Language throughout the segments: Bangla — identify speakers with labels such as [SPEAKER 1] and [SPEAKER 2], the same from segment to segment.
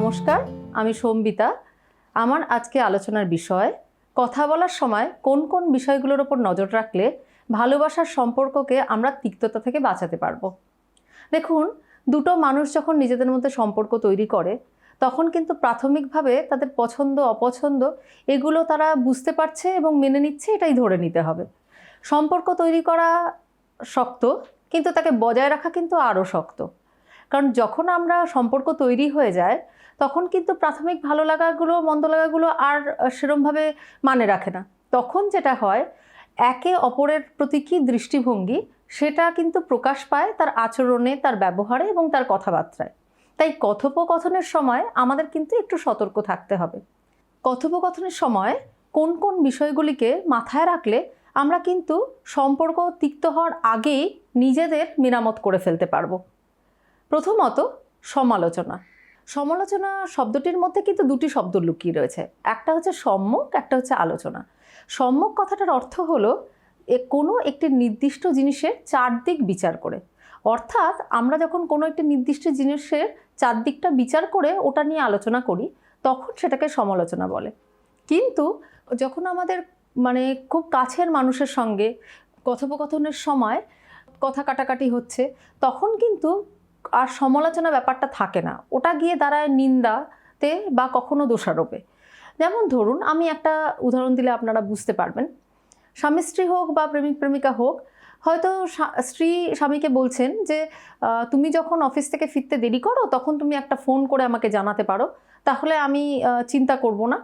[SPEAKER 1] নমস্কার, আমি সম্বিতা। আমার আজকে আলোচনার বিষয়, কথা বলার সময় কোন কোন বিষয়গুলোর ওপর নজর রাখলে ভালোবাসার সম্পর্ককে আমরা তিক্ততা থেকে বাঁচাতে পারব? দেখুন, দুটো মানুষ যখন নিজেদের মধ্যে সম্পর্ক তৈরি করে, তখন কিন্তু প্রাথমিকভাবে তাদের পছন্দ, অপছন্দ, এগুলো তারা বুঝতে পারছে এবং মেনে নিচ্ছে, এটাই ধরে নিতে হবে। সম্পর্ক তৈরি করা শক্ত, কিন্তু তাকে বজায় রাখা কিন্তু আরও শক্ত। কারণ যখন আমরা সম্পর্ক তৈরি হয়ে যায়, তখন কিন্তু প্রাথমিক ভালো লাগাগুলো, মন্দ লাগাগুলো আর সেরমভাবে মানে রাখে না। তখন যেটা হয়, একে অপরের প্রতি কী দৃষ্টিভঙ্গি, সেটা কিন্তু প্রকাশ পায় তার আচরণে, তার ব্যবহারে এবং তার কথাবার্তায়। তাই কথোপকথনের সময় আমাদের কিন্তু একটু সতর্ক থাকতে হবে। কথোপকথনের সময় কোন কোন বিষয়গুলিকে মাথায় রাখলে আমরা কিন্তু সম্পর্ক তিক্ত হওয়ার আগেই নিজেদের মেরামত করে ফেলতে পারব। প্রথমত সমালোচনা। সমালোচনা শব্দটির মধ্যে কিন্তু দুটি শব্দ লুকিয়ে রয়েছে। একটা হচ্ছে সম্মুখ, একটা হচ্ছে আলোচনা। সম্মুখ কথাটার অর্থ হলো এ কোনো একটি নির্দিষ্ট জিনিসের চারদিক বিচার করে। অর্থাৎ আমরা যখন কোনো একটি নির্দিষ্ট জিনিসের চারদিকটা বিচার করে ওটা নিয়ে আলোচনা করি, তখন সেটাকে সমালোচনা বলে। কিন্তু যখন আমাদের মানে খুব কাছের মানুষের সঙ্গে কথোপকথনের সময় কথা কাটাকাটি হচ্ছে, তখন কিন্তু আর সমালোচনা ব্যাপারটা থাকে না। ওটা গিয়ে দাঁড়ায় নিন্দাতে বা কখনো দোষারোপে। যেমন ধরুন, আমি একটা উদাহরণ দিলে আপনারা বুঝতে পারবেন। স্বামী স্ত্রী হোক বা প্রেমিক প্রেমিকা হোক, হয়তো স্ত্রী স্বামীকে বলছেন যে তুমি যখন অফিস থেকে ফিরতে দেরি করো, তখন তুমি একটা ফোন করে আমাকে জানাতে পারো। তাহলে আমি চিন্তা করব না।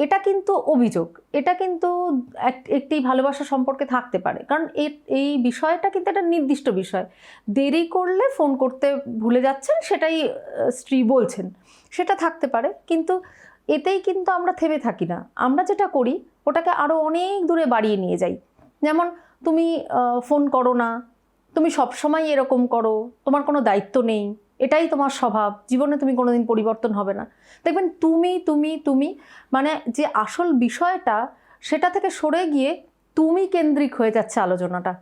[SPEAKER 1] এটা কিন্তু অভিযোগ। এটা কিন্তু এক- একটি ভালোবাসা সম্পর্কে থাকতে পারে। কারণ এই বিষয়টা কিন্তু একটা নির্দিষ্ট বিষয়। দেরি করলে ফোন করতে ভুলে যাচ্ছেন, সেটাই স্ত্রী বলছেন। সেটা থাকতে পারে। কিন্তু এতেই কিন্তু আমরা থেমে থাকি না। আমরা যেটা করি, ওটাকে আরও অনেক দূরে বাড়িয়ে নিয়ে যাই। যেমন, তুমি ফোন করো না। তুমি সবসময় এরকম করো। তোমার কোনো দায়িত্ব নেই। এটাই তোমার স্বভাব। জীবনে তুমি কোনোদিন পরিবর্তন হবে না। দেখবেন তুমি তুমি তুমি মানে যে আসল বিষয়টা সেটা থেকে সরে গিয়ে তুমি কেন্দ্রিক হয়ে যাচ্ছে আলোচনাটা।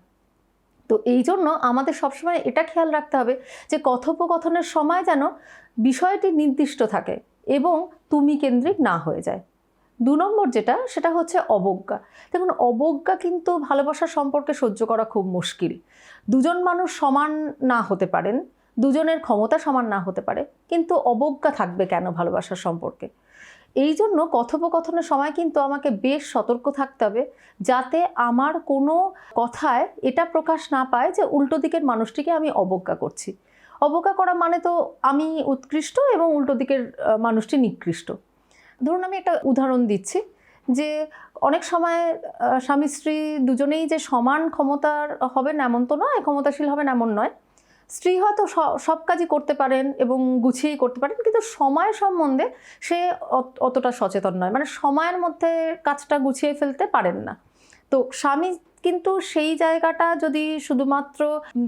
[SPEAKER 1] তো এই জন্য আমাদের সবসময় এটা খেয়াল রাখতে হবে যে কথোপকথনের সময় যেন বিষয়টি নির্দিষ্ট থাকে এবং তুমি কেন্দ্রিক না হয়ে যায়। দু নম্বর যেটা, সেটা হচ্ছে অবজ্ঞা। দেখুন, অবজ্ঞা কিন্তু ভালোবাসার সম্পর্কে সহ্য করা খুব মুশকিল। দুজন মানুষ সমান না হতে পারেন। দুজনের ক্ষমতা সমান না হতে পারে, কিন্তু অবজ্ঞা থাকবে কেন ভালোবাসার সম্পর্কে? এই জন্য কথোপকথনের সময় কিন্তু আমাকে বেশ সতর্ক থাকতে হবে, যাতে আমার কোনো কথায় এটা প্রকাশ না পায় যে উল্টো দিকের মানুষটিকে আমি অবজ্ঞা করছি। অবজ্ঞা করা মানে তো আমি উৎকৃষ্ট এবং উল্টো দিকের মানুষটি নিকৃষ্ট। ধরুন আমি একটা উদাহরণ দিচ্ছি যে অনেক সময় স্বামী স্ত্রী দুজনেই যে সমান ক্ষমতার হবেন এমন তো নয়, ক্ষমতাশীল হবেন এমন নয় স্ত্রী হয়তো সব কাজই করতে পারেন এবং গুছিয়েই করতে পারেন, কিন্তু সময় সম্বন্ধে সে অত- অতটা সচেতন নয়। মানে সময়ের মধ্যে কাজটা গুছিয়ে ফেলতে পারেন না। তো স্বামী কিন্তু সেই জায়গাটা যদি শুধুমাত্র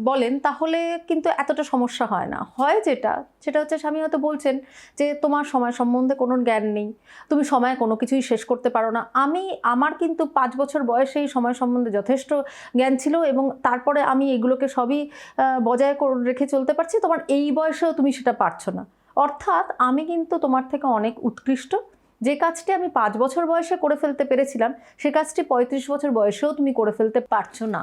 [SPEAKER 1] বলেন, তাহলে কিন্তু এতটা সমস্যা হয় না। হয় যেটা, সেটা হচ্ছে স্বামী হয়তো বলছেন যে, তোমার সময় সম্বন্ধে কোনো জ্ঞান নেই। তুমি সময়ে কোনো কিছুই শেষ করতে পারো না। আমি, আমার কিন্তু পাঁচ বছর বয়সেই সময় সম্বন্ধে যথেষ্ট জ্ঞান ছিল এবং তারপরে আমি এগুলোকে সবই বজায় রেখে চলতে পারছি। তোমার এই বয়সেও তুমি সেটা পারছ না। অর্থাৎ আমি কিন্তু তোমার থেকে অনেক উৎকৃষ্ট। যে কাজটি আমি পাঁচ বছর বয়সে করে ফেলতে পেরেছিলাম, সে কাজটি পঁয়ত্রিশ বছর বয়সেও তুমি করে ফেলতে পারছ না।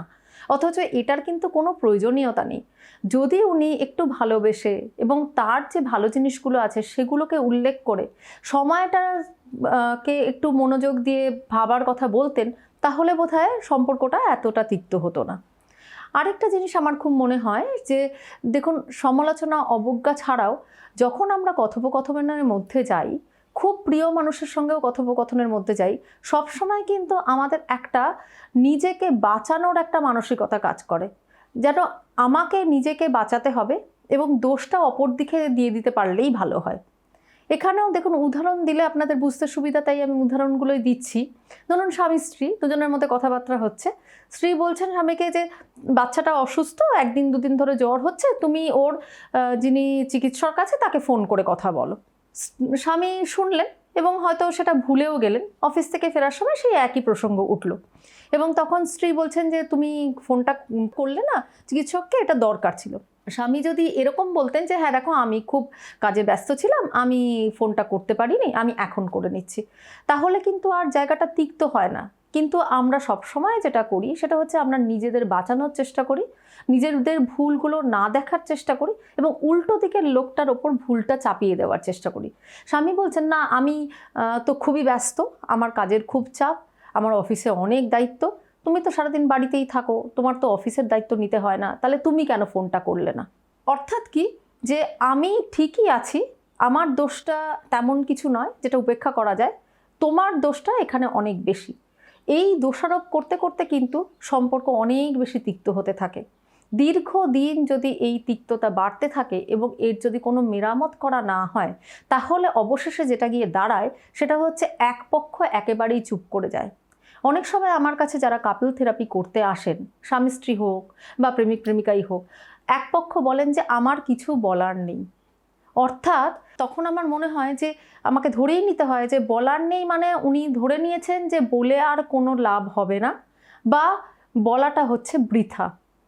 [SPEAKER 1] অথচ এটার কিন্তু কোনো প্রয়োজনীয়তা নেই। যদি উনি একটু ভালোবেসে এবং তার যে ভালো জিনিসগুলো আছে সেগুলোকে উল্লেখ করে সময়টা কে একটু মনোযোগ দিয়ে ভাবার কথা বলতেন, তাহলে বোধহয় সম্পর্কটা এতটা তিক্ত হতো না। আরেকটা জিনিস আমার খুব মনে হয় যে, দেখুন, সমালোচনা, অবজ্ঞা ছাড়াও যখন আমরা কথোপকথনের মধ্যে যাই খুব প্রিয় মানুষের সঙ্গেও কথোপকথনের মধ্যে যাই, সবসময় কিন্তু আমাদের একটা নিজেকে বাঁচানোর একটা মানসিকতা কাজ করে। যেন আমাকে নিজেকে বাঁচাতে হবে এবং দোষটা অপর দিকে দিয়ে দিতে পারলেই ভালো হয়। এখানেও দেখুন, উদাহরণ দিলে আপনাদের বুঝতে সুবিধা, তাই আমি উদাহরণগুলোই দিচ্ছি। ধরুন, স্বামী, স্ত্রী, দুজনের মধ্যে কথাবার্তা হচ্ছে। স্ত্রী বলছেন স্বামীকে যে, বাচ্চাটা অসুস্থ, একদিন দুদিন ধরে জ্বর হচ্ছে, তুমি ওর যিনি চিকিৎসক কাছে তাকে ফোন করে কথা বলো। স্বামী শুনলেন এবং হয়তো সেটা ভুলেও গেলেন। অফিস থেকে ফেরার সময় সেই একই প্রসঙ্গ উঠল। এবং তখন স্ত্রী বলছেন যে, তুমি ফোনটা করলে না, চিকিৎসককে এটা দরকার ছিল। স্বামী যদি এরকম বলতেন যে হ্যাঁ দেখো, আমি খুব কাজে ব্যস্ত ছিলাম, আমি ফোনটা করতে পারিনি, আমি এখন করে নিচ্ছি। তাহলে কিন্তু আর জায়গাটা তিক্ত হয় না। কিন্তু আমরা সব সময় যেটা করি, সেটা হচ্ছে আমরা নিজেদের বাঁচানোর চেষ্টা করি, নিজেদের ভুলগুলো না দেখার চেষ্টা করি এবং উল্টো দিকের লোকটার ওপর ভুলটা চাপিয়ে দেওয়ার চেষ্টা করি। স্বামী বলছেন, না, আমি তো খুবই ব্যস্ত, আমার কাজের খুব চাপ, আমার অফিসে অনেক দায়িত্ব, তুমি তো সারাদিন বাড়িতেই থাকো, তোমার তো অফিসের দায়িত্ব নিতে হয় না, তাহলে তুমি কেন ফোনটা করলে না? অর্থাৎ কি, যে আমি ঠিকই আছি, আমার দোষটা তেমন কিছু নয়, যেটা উপেক্ষা করা যায়, তোমার দোষটা এখানে অনেক বেশি। এই দোষারোপ করতে করতে কিন্তু সম্পর্ক অনেক বেশি তিক্ত হতে থাকে। দীর্ঘদিন যদি এই তিক্ততা বাড়তে থাকে এবং এর যদি কোনো মেরামত করা না হয়, তাহলে অবশেষে যেটা গিয়ে দাঁড়ায়, সেটা হচ্ছে এক পক্ষ একেবারেই চুপ করে যায়। অনেক সময় আমার কাছে যারা কাপিল থেরাপি করতে আসেন, স্বামী স্ত্রী হোক বা প্রেমিক প্রেমিকাই হোক, এক পক্ষ বলেন যে, আমার কিছু বলার নেই। অর্থাৎ তখন আমার মনে হয় যে আমাকে ধরেই নিতে হয় যে বলার নেই মানে উনি ধরে নিয়েছেন যে বলে আর কোনো লাভ হবে না বা বলাটা হচ্ছে বৃথা।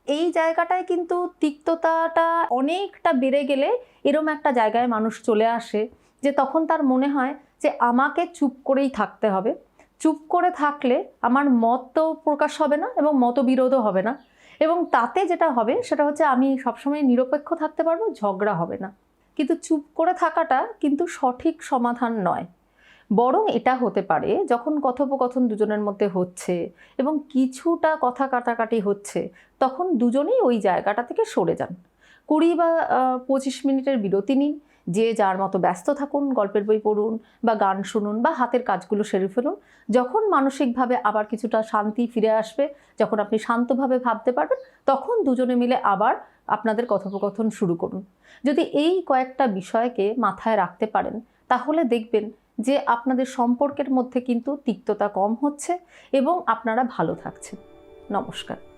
[SPEAKER 1] এই জায়গাটায় কিন্তু তিক্ততাটা অনেকটা বেড়ে গেলে এরম একটা জায়গায় মানুষ চলে আসে যে তখন তার মনে হয় যে আমাকে চুপ করেই থাকতে হবে। চুপ করে থাকলে আমার মত তো প্রকাশ হবে না এবং মতবিরোধও হবে না। এবং তাতে যেটা হবে সেটা হচ্ছে আমি সবসময় নিরপেক্ষ থাকতে পারব, ঝগড়া হবে না। কিন্তু চুপ করে থাকাটা কিন্তু সঠিক সমাধান নয়। বরং এটা হতে পারে যখন কথোপকথন দুজনের মধ্যে হচ্ছে এবং কিছুটা কথা কাটাকাটি হচ্ছে, তখন দুজনেই ওই জায়গাটা থেকে সরে যান। কুড়ি বা পঁচিশ মিনিটের বিরতি নিন যে যার মতো ব্যস্ত থাকুন, গল্পের বই পড়ুন বা গান শুনুন বা হাতের কাজগুলো সেরে ফেলুন, যখন মানসিকভাবে আবার কিছুটা শান্তি ফিরে আসবে, যখন আপনি শান্তভাবে ভাবতে পারবেন, তখন দুজনে মিলে আবার আপনাদের কথোপকথন শুরু করুন। যদি এই কয়েকটা বিষয়কে মাথায় রাখতে পারেন, তাহলে দেখবেন যে আপনাদের সম্পর্কের মধ্যে কিন্তু তিক্ততা কম হচ্ছে এবং আপনারা ভালো থাকছেন। নমস্কার।